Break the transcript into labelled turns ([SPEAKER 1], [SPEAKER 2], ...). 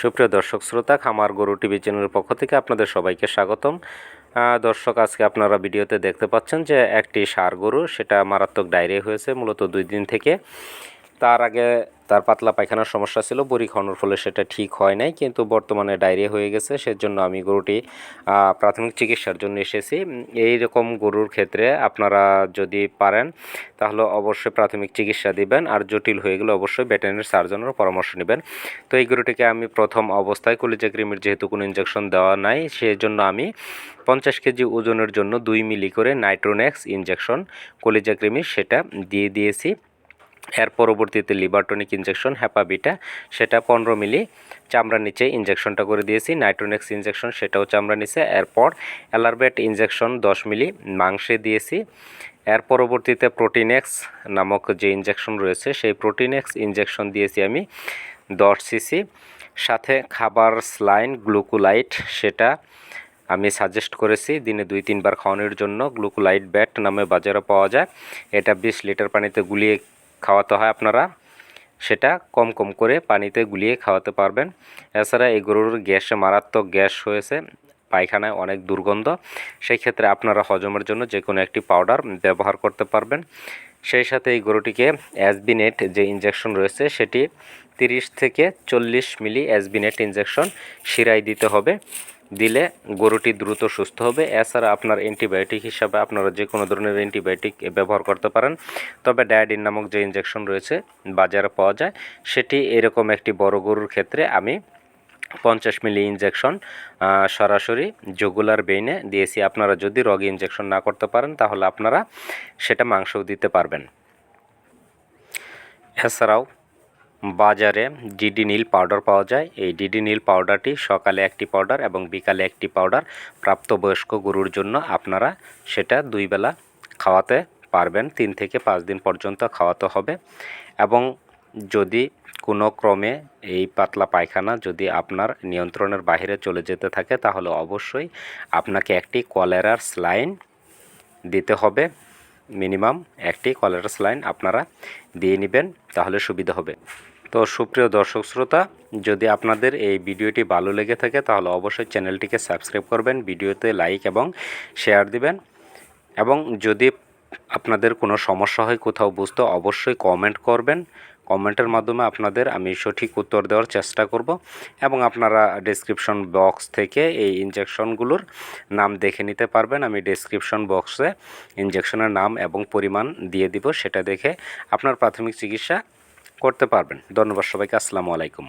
[SPEAKER 1] সুপ্রিয় দর্শক শ্রোতা, খামার গরু টিভি চ্যানেলের পক্ষ থেকে আপনাদের সবাইকে স্বাগতম। দর্শক, আজকে আপনারা ভিডিওতে দেখতে পাচ্ছেন যে একটি সার গরু, সেটা মারাত্মক ডায়রিয়া হয়েছে মূলত দুই দিন থেকে। তার আগে তার পাতলা পায়খানার সমস্যা ছিল, বড়ি খাওয়ানোর ফলে সেটা ঠিক হয় নাই, কিন্তু বর্তমানে ডায়রিয়া হয়ে গেছে, সেজন্য আমি গরুটি প্রাথমিক চিকিৎসার জন্য এসেছি। এই রকম গরুর ক্ষেত্রে আপনারা যদি পারেন, তাহলে অবশ্যই প্রাথমিক চিকিৎসা দিবেন, আর জটিল হয়ে গেলে অবশ্যই ভেটেরিনারি সার্জনের পরামর্শ নেবেন। তো এই গরুটিকে আমি প্রথম অবস্থায় কলিজা ক্রিমের যেহেতু কোনো ইঞ্জেকশন দেওয়া নাই, সেজন্য আমি পঞ্চাশ কেজি ওজনের জন্য দুই মিলি করে নাইট্রোনেক্স ইঞ্জেকশন কলিজা ক্রিমির সেটা দিয়ে দিয়েছি। এর পরবর্তীতে লিভারটনিক ইঞ্জেকশন হ্যাপাবিটা সেটা পনেরো মিলি চামড়ার নিচে ইঞ্জেকশনটা করে দিয়েছি। নাইট্রোনেক্স ইঞ্জেকশন সেটাও চামড়া নিচে এরপর অ্যালারবেট ইঞ্জেকশন দশ মিলি মাংসে দিয়েছি। এর পরবর্তীতে প্রোটিনেক্স নামক যে ইঞ্জেকশন রয়েছে, সেই প্রোটিনেক্স ইঞ্জেকশন দিয়েছি আমি দশ সিসি। সাথে খাবার স্লাইন গ্লুকোলাইট, সেটা আমি সাজেস্ট করেছি দিনে দুই তিনবার খাওয়ানোর জন্য। গ্লুকোলাইট ব্যাট নামে বাজারে পাওয়া যায়। এটা বিশ লিটার পানিতে গুলিয়ে খাওয়াতে হয় আপনারা। সেটা কম কম করে পানিতে গুলিয়ে খাওয়াতে পারবেন। এছাড়া এই গরুর গ্যাসে মারাত্মক গ্যাস হয়েছে, পায়খানায় অনেক দুর্গন্ধ। সেই ক্ষেত্রে আপনারা হজমের জন্য যে কোনো একটি পাউডার ব্যবহার করতে পারবেন। সেই সাথে এই গরুটিকে অ্যাসবিনেট যে ইঞ্জেকশন রয়েছে, সেটি তিরিশ থেকে চল্লিশ মিলি অ্যাসবিনেট ইঞ্জেকশন শিরায় দিতে হবে। দিলে গরুটি দ্রুত সুস্থ হবে। এছাড়া আপনার অ্যান্টিবায়োটিক হিসাবে আপনারা যে কোনো ধরনের অ্যান্টিবায়োটিক ব্যবহার করতে পারেন। তবে ডায়াডিন নামক যে ইঞ্জেকশন রয়েছে বাজারে পাওয়া যায়, সেটি এরকম একটি বড় গরুর ক্ষেত্রে আমি পঞ্চাশ মিলি ইঞ্জেকশন সরাসরি জগুলার বেইনে দিয়েছি। আপনারা যদি রগে ইঞ্জেকশন না করতে পারেন, তাহলে আপনারা সেটা মাংসও দিতে পারবেন। এছাড়াও বাজারে ডিডি নীল পাউডার পাওয়া যায়। এই ডিডি নীল পাউডারটি সকালে একটি পাউডার এবং বিকালে একটি পাউডার প্রাপ্তবয়স্ক গরুর জন্য আপনারা সেটা দুই বেলা খাওয়াতে পারবেন। তিন থেকে পাঁচ দিন পর্যন্ত খাওয়াতে হবে। এবং যদি কোনো ক্রমে এই পাতলা পায়খানা যদি আপনার নিয়ন্ত্রণের বাইরে চলে যেতে থাকে, তাহলে অবশ্যই আপনাকে একটি কলেরার স্লাইন দিতে হবে। মিনিমাম একটি কলেরাস লাইন আপনারা দিয়ে নেবেন, তাহলে সুবিধা হবে। তো সুপ্রিয় দর্শক শ্রোতা, যদি আপনাদের এই ভিডিওটি ভালো লেগে থাকে, তাহলে অবশ্যই চ্যানেলটিকে সাবস্ক্রাইব করবেন, ভিডিওতে লাইক এবং শেয়ার দিবেন। এবং যদি আপনাদের কোনো সমস্যা হয় কোথাও বুঝতে, অবশ্যই কমেন্ট করবেন। কমেন্টের মাধ্যমে আপনাদের আমি সঠিক উত্তর দেওয়ার চেষ্টা করব। এবং আপনারা ডেসক্রিপশন বক্স থেকে এই ইনজেকশনগুলোর নাম দেখে নিতে পারবেন। আমি ডেসক্রিপশন বক্সে ইনজেকশনের নাম এবং পরিমাণ দিয়ে দিব, সেটা দেখে আপনার প্রাথমিক চিকিৎসা করতে পারবেন। ধন্যবাদ সবাইকে আসসালামু আলাইকুম।